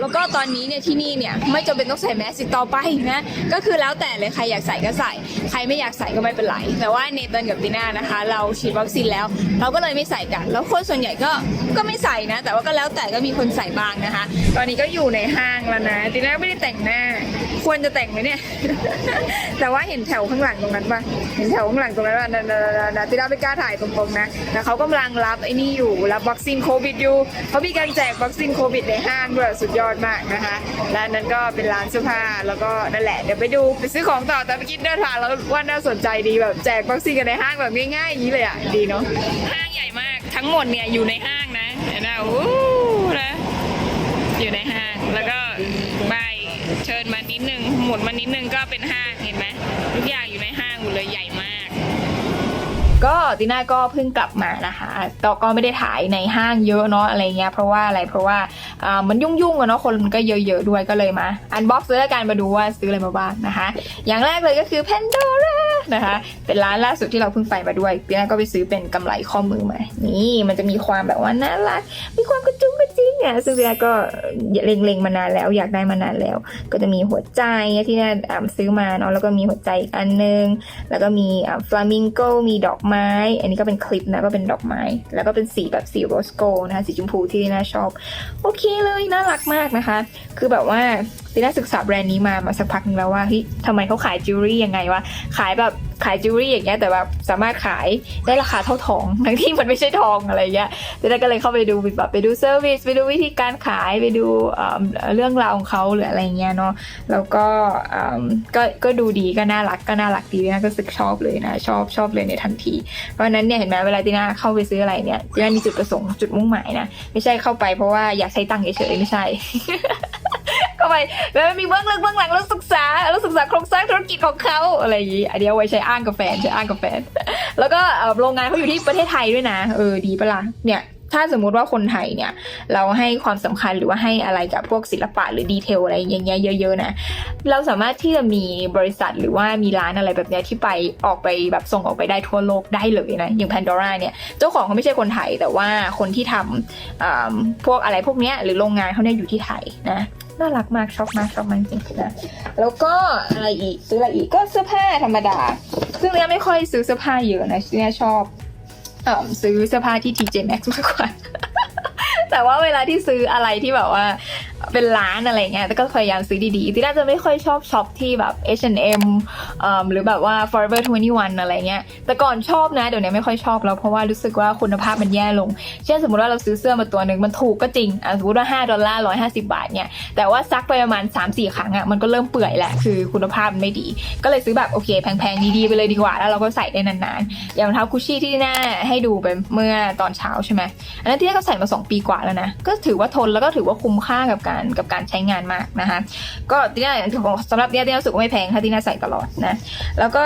แล้วก็ตอนนี้เนี่ยที่นี่เนี่ยไม่จำเป็นต้องใส่แมสอีกต่อไปนะก็คือแล้วแต่เลยใครอยากใส่ก็ใส่ ใครไม่อยากใส่ก็ไม่เป็นไรแต่ว่าเนเธอร์กับตีน่านะคะ เราฉีดวัคซีนแล้ว เราก็เลยไม่ใส่กัน แล้วคนส่วนใหญ่ก็ก็ไม่ใส่นะ แต่ว่าก็แล้วแต่ก็มีคนใส่บ้างนะคะ ตอนนี้ก็อยู่ในห้างแล้วนะตีน่าไม่ได้แต่งหน้า ควรจะแต่งไหมเนี่ย แต่ว่าเห็นแถวข้างหลังตรงนั้นป่ะเห็นแถวข้างหลังตรงนั้นป่ะนะนะนะนะตีน่าไม่กล้าถ่ายตรงๆนะแต่เขากำลังรับไอ้นี่อยู่รับวัคซีนโควิดอยู่เขามีการแจกวัคซีนโควิดในห้างด้วยสุดยอดมากนะคะและนั้นก็เป็นร้านเสื้อผ้าแล้วก็นั่นแหละเดี๋ยวไปดูไปซื้อของต่อแต่เมื่อกี้เดินผ่านแล้วว่าน่าสนใจดีแบบแจกวัคซีนกันในห้างแบบง่ายๆอย่างนี้เลยอะดีเนาะห้างใหญ่มากทั้งหมดเนี่ยอยู่ในห้างนะเห็นไหมอู้นะอยู่ในห้างแล้วก็ใบเชิญมานิดนึงหมุนมานิดนึงก็เป็นห้างเห็นไหมทุกอย่างอยู่ในห้างหมดเลยใหญ่มากก็ติน่าก็เพิ่งกลับมานะคะก็ก็ไม่ได้ถ่ายในห้างเยอะเนาะอะไรเงี้ย เพราะว่าอะไร เพราะว่าอ่า มันยุ่งๆอะเนาะคนมันก็เยอะๆด้วยก็เลยมาอันบ็อกซ์ด้วยกันมาดูว่าซื้ออะไรมาบ้างนะคะ อย่างแรกเลยก็คือ Pandora นะคะ เป็นร้านล่าสุดที่เราเพิ่งไปมาด้วยติน่าก็ไปซื้อเป็นกำไรข้อมือมา นี่มันจะมีความแบบว่าน่ารัก มีความกระจุ้งกระจิ้งเนี่ยซึ่งติน่าก็เล็งๆมานานแล้ว อยากได้มานานแล้ว ก็จะมีหัวใจที่น่าอ่าซื้อมาเนาะแล้วก็มีหัวใจอีกอันนึง แล้วก็มีฟลามิงโกมีดอกไม้ อันนี้ก็เป็นคลิปนะก็เป็นดอกไม้ แล้วก็เป็นสีแบบสีโรสโกนะคะสีชมพูที่น่าชอบ โอเคเลยน่ารักมากนะคะ คือแบบว่าตีน่าศึกษาแบรนด์นี้มามาสักพักหนึงแล้วว่าเฮ้ยทำไมเขาขายจิวเวลรี่ยังไงวะขายแบบขายจิวเวลรี่อย่างเงี้ยแต่แบบสามารถขายได้ราคาเท่าทองทั้งที่มันไม่ใช่ทองอะไรเงี้ยตีน่าก็เลยเข้าไปดูแบบไปดูเซอร์วิสไปดูวิธีการขายไปดูเรื่องราวของเขาหรืออะไรเงี้ยเนาะแล้วก็ก็ก็ดูดีก็น่ารักก็น่ารักดีนะก็สึกชอบเลยนะชอบชอบเลยในทันที เพราะฉะนั้นเนี่ยเห็นไหมเวลาตีน่าเข้าไปซื้ออะไรเนี่ยตีน่ามีจุดประสงค์จุดมุ่งหมายนะไม่ใช่เข้าไปเพราะว่าอยากใช้ตังค์เฉยๆไม่ใช่ เข้าไปแล้วมีเบื้องลึกเบื้องหลังแล้วศึกษาแล้วศึกษาโครงสร้างธุรกิจของเขาอะไรอย่างนี้อันนี้เอาไว้ใช้อ้างกับแฟนใช้อ้างกับแฟน แล้วก็โรงงานเขาอยู่ที่ประเทศไทยด้วยนะ เออดีปะล่ะเนี่ยถ้าสมมุติว่าคนไทยเนี่ย เราให้ความสำคัญหรือว่าให้อะไรกับพวกศิลปะหรือดีเทลอะไรอย่างเงี้ยเยอะ ๆ นะ เราสามารถที่จะมีบริษัทหรือว่ามีร้านอะไรแบบเนี้ยที่ไปออกไปแบบส่งออกไปได้ทั่วโลกได้เลยนะ อย่าง Pandora เนี่ย เจ้าของเขาไม่ใช่คนไทย แต่ว่าคนที่ทำพวกอะไรพวกเนี้ยหรือโรงงานเขาเนี่ยอยู่ที่ไทยนะ น่ารักมากชอบมากชอบมากจริงๆนะแล้วก็อะไรอีกซื้ออะไรอีกก็เสื้อผ้าธรรมดา ซึ่งเนี่ยไม่ค่อยซื้อเสื้อผ้าเยอะนะเนี่ยชอบเอ่อซื้อเสื้อผ้าที่ TJ Maxx มากกว่าแต่ว่าเวลาที่ซื้ออะไรที่แบบว่า เป็นร้านอะไรเงี้ยแต่ก็พยายามซื้อดีๆที่น่าจะไม่ค่อยชอบช็อปที่แบบ H&M หรือแบบว่า Forever 21 อะไรเงี้ย แต่ก่อนชอบนะ เดี๋ยวนี้ไม่ค่อยชอบแล้ว เพราะว่ารู้สึกว่าคุณภาพมันแย่ลง เช่นสมมติว่าเราซื้อเสื้อมาตัวหนึ่งมันถูกก็จริงสมมติว่า 5 ดอลลาร์ 150 บาทเนี่ย แต่ว่าซักไปประมาณ 3-4 ครั้งอะ มันก็เริ่มเปื่อยแหละ คือคุณภาพมันไม่ดี ก็เลยซื้อแบบโอเค แพงๆ ดีๆ ไปเลยดีกว่า แล้วเราก็ใส่ได้นานๆ อย่างรองเท้าคุชชี่ที่หน้าให้ดูไปเมื่อตอนเช้าใช่ไหมอันนั้นที่น่าก็ใส่มา 2 ปีกว่าแล้วนะ ก็ถือว่าทนแล้วก็ถือว่าคุ้มค่ากับการกับการใช้งานมากนะคะ ก็ตีน่นี่สำหรับตีน่าตีน่ารู้สึกว่าไม่แพงค่ะตีน่าใส่ตลอดนะ แล้วก็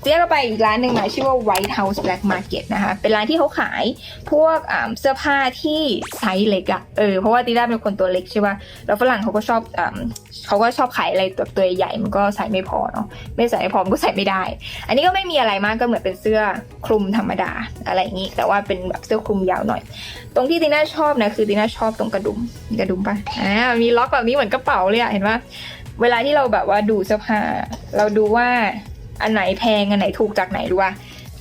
เตีน่าก็ไปอีกร้านหนึ่งมาชื่อว่า White House Black Market นะคะเป็นร้านที่เขาขายพวกเสื้อผ้าที่ไซส์เล็กอะเออเพราะว่าตีน่าเป็นคนตัวเล็กใช่ป่ะแล้วฝรั่งเขาก็ชอบเขาก็ชอบขายอะไรตัวตัวใหญ่มันก็ใส่ไม่พอเนาะไม่ใส่ไม่พอมันก็ใส่ไม่ได้ อันนี้ก็ไม่มีอะไรมากก็เหมือนเป็นเสื้อคลุมธรรมดาอะไรอย่างนี้แต่ว่าเป็นแบบเสื้อคลุมยาวหน่อย ตรงที่ตีน่าชอบนะคือตีน่าชอบตรงกระดุมกระดุมป่ะอ่ามีล็อกแบบนี้เหมือนกระเป๋าเลยอะเห็นปะเวลาที่เราแบบว่าดูเสื้อผ้าเราดูว่าอันไหนแพงอันไหนถูกจากไหนดูว่า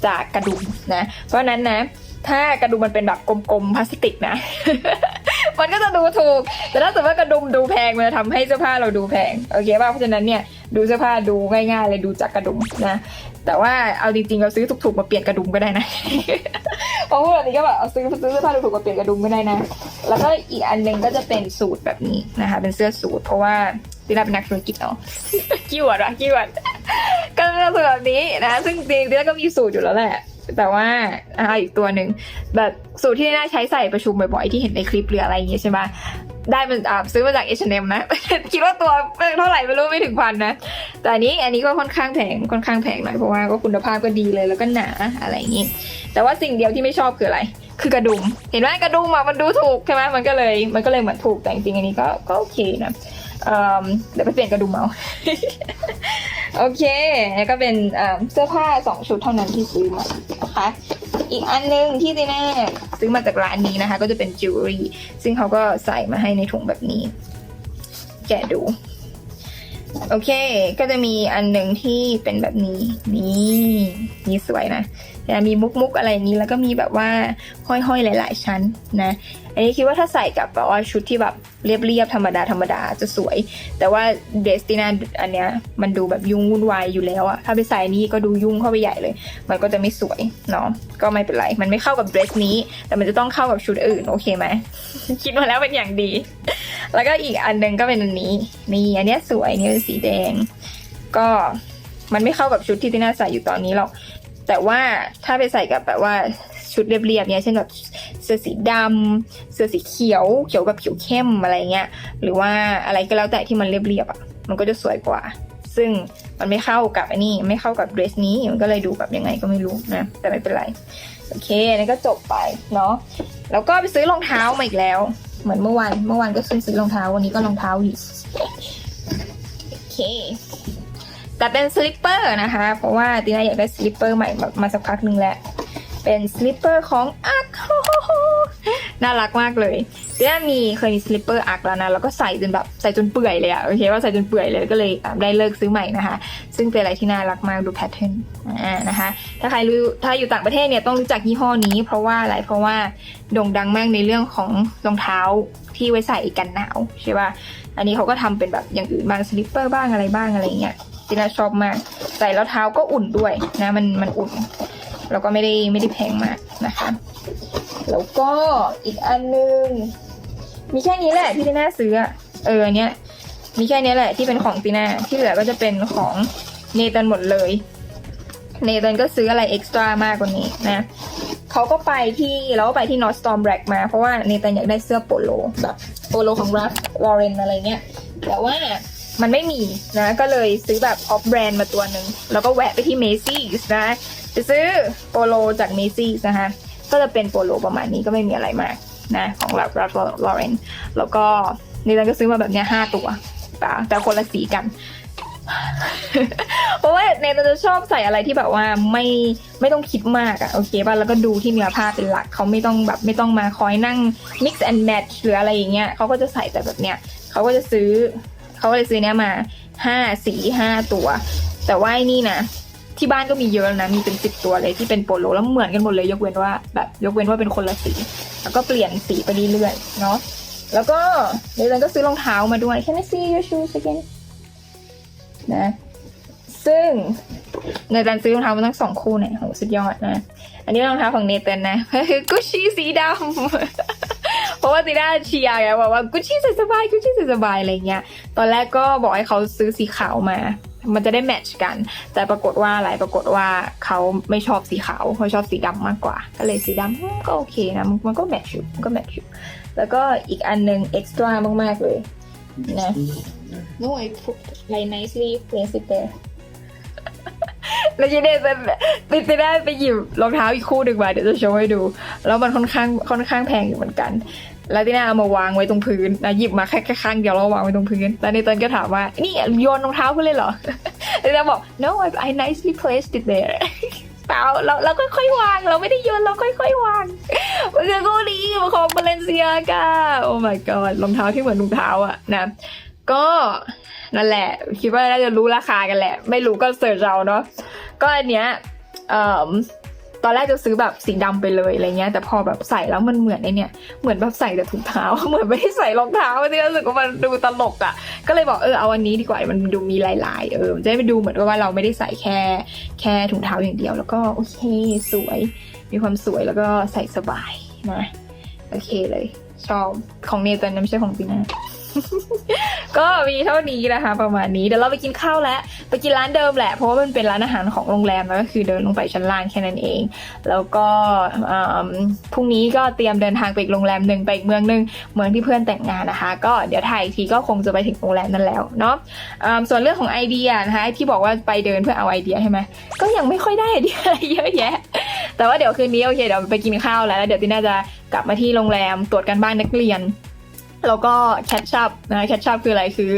จากกระดุมนะ เพราะนั้นนะ ถ้ากระดุมมันเป็นแบบกลมๆพลาสติกนะ มันก็จะดูถูก แต่ถ้าสมมติว่ากระดุมดูแพงมันจะทำให้เสื้อผ้าเราดูแพงโอเคป่ะเพราะฉะนั้นเนี่ยดูเสื้อผ้าดูง่ายๆเลยดูจากกระดุมนะแต่ว่าเอาจริงๆเราซื้อถูกๆมาเปลี่ยนกระดุมก็ได้นะพราะพวกแบบนี้ก็แบบเอาซื้อซื้อเสื้อผ้าถูกๆมาเปลี่ยนกระดุมก็ได้นะ แล้วก็อีกอันหนึงก็จะเป็นสูตรแบบนี้นะคะ เป็นเสื้อสูทเพราะว่าตีน่าเป็นนักธุรกิจเนาะกี้วดอะกี้วดก็เป็นสื้อแบบนี้นะ ซึ่งจริงๆตีน่าก็มีสูตรอยู่แล้วแหละ แต่ว่าอ่าอีกตัวหนึ่งแบบสูตรที่น่าใช้ใส่ประชุมบ่อยๆที่เห็นในคลิปหรืออะไรอย่างเงี้ยใช่ไหมได้มันซื้อมาจาก H&M นะ คิดว่าตัวเท่าไหร่ไม่รู้ไม่ถึงพันนะ แต่อันนี้อันนี้ก็ค่อนข้างแพงค่อนข้างแพงหน่อยเพราะว่าก็คุณภาพก็ดีเลยแล้วก็หนาอะไรอย่างงี้แต่ว่าสิ่งเดียวที่ไม่ชอบคืออะไร คือกระดุม เห็นไหมกระดุมอะมันดูถูกใช่ไหมมันก็เลยมันก็เลยเหมือนถูกแต่จริงอันนี้ก็ก็โอเคนะ เดี๋ยวไปเปลี่ยนกระดุมเอาโอเคแล้วก็เป็นเสื้อผ้าสองชุดเท่านั้นที่ซื้อมานะคะอีกอันหนึงที่ตีแน่ซื้อมาจากร้านนี้นะคะ ก็จะเป็นจิวเวลรี่ซึ่งเขาก็ใส่มาให้ในถุงแบบนี้ แกะดู โอเค ก็จะมีอันหนึ่งที่เป็นแบบนี้ นี่นี่สวยนะ แต่มีมุกมุกอะไรนี้แล้วก็มีแบบว่าห้อยๆหลาย ๆ ชั้นนะอันนี้คิดว่าถ้าใส่กับแบบว่าชุดที่แบบเรียบๆธรรมดาธรรมดาจะสวย แต่ว่าเดสตินาอันเนี้ยมันดูแบบยุ่งวุ่นวายอยู่แล้วอะถ้าไปใส่นี่ก็ดูยุ่งเข้าไปใหญ่เลย มันก็จะไม่สวยเนาะก็ไม่เป็นไร มันไม่เข้ากับเดรสนี้ แต่มันจะต้องเข้ากับชุดอื่นโอเคไหมคิดมาแล้วเป็นอย่างดี แล้วก็อีกอันหนึ่งก็เป็นอันนี้นี่อันเนี้ยสวยนี่เป็นสีแดง ก็มันไม่เข้ากับชุดที่ติน่าใส่อยู่ตอนนี้หรอก แต่ว่าถ้าไปใส่กับแบบว่าชุดเรียบๆเนี่ยเช่นแบบเสื้อสีดำเสื้อสีเขียว เขียวกับเขียวเข้มอะไรเงี้ย หรือว่าอะไรก็แล้วแต่ที่มันเรียบๆอะ มันก็จะสวยกว่า ซึ่งมันไม่เข้ากับอันนี้ ไม่เข้ากับเดรสนี้ มันก็เลยดูแบบยังไงก็ไม่รู้นะ แต่ไม่เป็นไร โอเคอันนี้ก็จบไปเนาะ แล้วก็ไปซื้อรองเท้ามาอีกแล้ว เหมือนเมื่อวาน เมื่อวานก็ซื้อซื้อรองเท้า วันนี้ก็รองเท้าอีกโอเค แต่เป็นสลิปเปอร์นะคะ เพราะว่าตีน่าอยากได้สลิปเปอร์ใหม่มาสักพักหนึ่งแล้วเป็นสลิปเปอร์ของอาร์น่ารักมากเลยตีน่ามีเคยมีสลิปเปอร์อาร์แล้วนะ แล้วก็ใส่จนแบบใส่จนเปื่อยเลยอะโอเคว่าใส่จนเปื่อยเลยก็เลยได้เลิกซื้อใหม่นะคะ ซึ่งเป็นอะไรที่น่ารักมากดูแพทเทิร์นอ่านะคะ ถ้าใครรู้ถ้าอยู่ต่างประเทศเนี่ยต้องรู้จักยี่ห้อนี้ เพราะว่าอะไรเพราะว่าโด่งดังมากในเรื่องของรองเท้าที่ไว้ใส่กันหนาวใช่ป่ะอันนี้เขาก็ทำเป็นแบบอย่างอื่นบ้างสลิปเปอร์บ้างอะไรบ้างอะไรเงี้ย ติน่าชอบมาก ใส่แล้วเท้าก็อุ่นด้วยนะมันมันอุ่น แล้วก็ไม่ได้ไม่ได้แพงมากนะคะ แล้วก็อีกอันนึง มีแค่นี้แหละที่ติน่าซื้อเอออันเนี้ยมีแค่นี้แหละที่เป็นของติน่าที่เหลือก็จะเป็นของเนตันหมดเลยเนตันก็ซื้ออะไรเอ็กซ์ตร้ามากกว่านี้นะเขาก็ไปที่เราก็ไปที่ North Storm Black มาเพราะว่าเนตันอยากได้เสื้อโปโลแบบโปโลของ Ralph Lauren อะไรเงี้ยแต่ว่า มันไม่มีนะก็เลยซื้อแบบออฟแบรนด์มาตัวหนึ่งแล้วก็แวะไปที่ Macy's นะไปซื้อโปโลจาก Macy's นะคะก็จะเป็นโปโลประมาณนี้ก็ไม่มีอะไรมากนะของ Ralph Lauren แล้วก็เนตันก็ซื้อมาแบบเนี้ยห้าตัวแต่คนละสีกันเพราะว่าเนตันจะชอบใส่อะไรที่แบบว่าไม่ไม่ต้องคิดมากอะโอเคป่ะแล้วก็ดูที่เนื้อผ้าเป็นหลักเขาไม่ต้องแบบไม่ต้องมาคอยนั่ง mix and match หรืออะไรอย่างเงี้ยเขาก็จะใส่แต่แบบเนี้ยเขาก็จะซื้อ เขาเลยซื้อเนี้ยมาห้าสีห้าตัว แต่ว่าไอ้นี่นะที่บ้านก็มีเยอะนะมีเป็นสิบตัวเลยที่เป็นโปโลแล้วเหมือนกันหมดเลยยกเว้นว่าแบบยกเว้นว่าเป็นคนละสี แล้วก็เปลี่ยนสีไปเรื่อยๆเนาะแล้วก็เดยวเราก็ซื้อรองเท้ามาด้วย Can I see your shoes again นะซึ่งเนตันซื้อรองเท้ามาทั้งสองคู่เนี่ยโหสุดยอดนะ อันนี้รองเท้าของเนตันนะคือกุชชี่สีดำ ราะว่าตีน่าเชียร์ไงบอกว่ากุชชี่ใส่สบายกุชชี่ใส่สบายอะไรเงี้ยตอนแรกก็บอกให้เขาซื้อสีขาวมา มันจะได้แมทช์กัน แต่ปรากฏว่าอะไรปรากฏว่าเขาไม่ชอบสีขาวเขาชอบสีดำมากกว่า ก็เลยสีดำอืมก็โอเคนะมันมันก็แมทช์อยู่มันก็แมทช์อยู่แล้วก็อีกอันหนึ่งเอ็กซ์ตร้ามากๆเลยนะ No I put like nicely place it there แล้วจีเนจะติดไปได้ไปหยิบรองเท้าอีกคู่หนึ่งมาเดี๋ยวจะโชว์ให้ดู แล้วมันค่อนข้างค่อนข้างแพงอยู่เหมือนกัน แล้วที่น่าเอามาวางไว้ตรงพื้นนะหยิบมาแค่แค่ข้างเดียวแล้ววางไว้ตรงพื้น แล้วในตอนก็ถามว่า นี่โยนรองเท้าคุณเลยเหรอแล้วนาบอก no I, I nicely placed it there เปล่าเราเราค่อยๆวาง เราไม่ได้โยนเราค่อยๆวางมันคือคู่นี้มันของบาเลนเซียกาโอ้ my god รองเท้าที่เหมือนรองเท้าอะนะ ก็นั่นแหละ คิดว่าน่าจะรู้ราคากันแหละ ไม่รู้ก็เสิร์ชเราเนาะก็อันเนี้ยเอ่อ ตอนแรกจะซื้อแบบสีดำไปเลยอะไรเงี้ย แต่พอแบบใส่แล้วมันเหมือนไอเนี่ย เหมือนแบบใส่แต่ถุงเท้า เหมือนไม่ได้ใส่รองเท้าที่รู้สึกว่ามันดูตลกอะ่ะ ก็เลยบอกเออเอาอันนี้ดีกว่า มันดูมีลายๆ เออจะได้ไปดูเหมือนกับว่าเราไม่ได้ใส่แค่แค่ถุงเท้าอย่างเดียว แล้วก็โอเคสวย มีความสวยแล้วก็ใส่สบายนะ โอเคเลย ชอบ ของเนตันนะไม่ใช่ของปีน่า ก็มีเท่านี้นะคะ ประมาณนี้เดี๋ยวเราไปกินข้าวแล้วไปกินร้านเดิมแหละเพราะว่ามันเป็นร้านอาหารของโรงแรมแล้วก็คือเดินลงไปชั้นล่างแค่นั้นเอง แล้วก็พรุ่งนี้ก็เตรียมเดินทางไปอีกโรงแรมหนึ่งไปอีกเมืองหนึ่งเมืองที่เพื่อนแต่งงานนะคะ ก็เดี๋ยวถ่ายอีกทีก็คงจะไปถึงโรงแรมนั้นแล้วเนาะส่วนเรื่องของไอเดียนะคะที่บอกว่าไปเดินเพื่อเอาไอเดียใช่ไหมก็ยังไม่ค่อยได้ไอเดียอะไรเยอะแยะ แต่ว่าเดี๋ยวคืนนี้โอเคเดี๋ยวไปกินข้าวแล้วแล้วเดี๋ยวติน่าจะกลับมาที่โรงแรมตรวจการบ้านนักเรียน แล้วก็แคชชัพนะแคชชัพคืออะไรคือ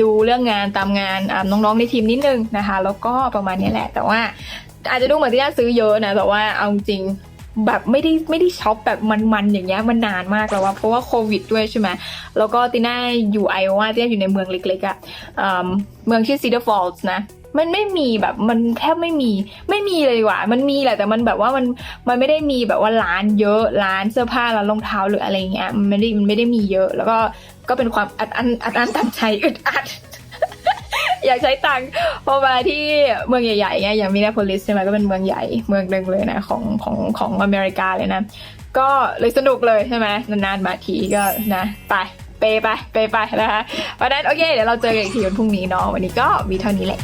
ดูเรื่องงานตามงานน้องๆในทีมนิดนึงนะคะ แล้วก็ประมาณนี้แหละ แต่ว่าอาจจะดูเหมือนที่น่าซื้อเยอะนะ แต่ว่าเอาจริงแบบไม่ได้ไม่ได้ช็อปแบบมันๆอย่างเงี้ยมันนานมากแล้วว่าเพราะว่าโควิดด้วยใช่ไหมแล้วก็ติน่าอยู่ไอโอวาติน่าอยู่ในเมืองเล็กๆอะ่ะเมืองชื่อซีเดอร์ฟอลส์นะ มันไม่มีแบบมันแทบไม่มีไม่มีเลยว่ามันมีแหละแต่มันแบบว่ามันมันไม่ได้มีแบบว่าร้านเยอะร้านเสื้อผ้าร้านรองเท้าหรืออะไรเงี้ยมันไม่ได้มันไม่ได้มีเยอะ แล้วก็ก็เป็นความอัดอันอัดอันตันใจอึดอัดอยากใช้ตังค์พอมาที่เมืองใหญ่ๆเงี้ยอย่างมิน n โพลิสใช่ไหมก็เป็นเมืองใหญ่เมืองหนึ่งเลยนะของของของอเมริกาเลยนะ ก็เลยสนุกเลยใช่ไหมนานๆมาทีก็นะไปเปไปเปไปนะคะเพราะฉะนั้นโอเคเดี๋ยวเราเจอกันอีกทีวันพรุ่งนี้เนาะวันนี้ก็มีเท่านี้แหละ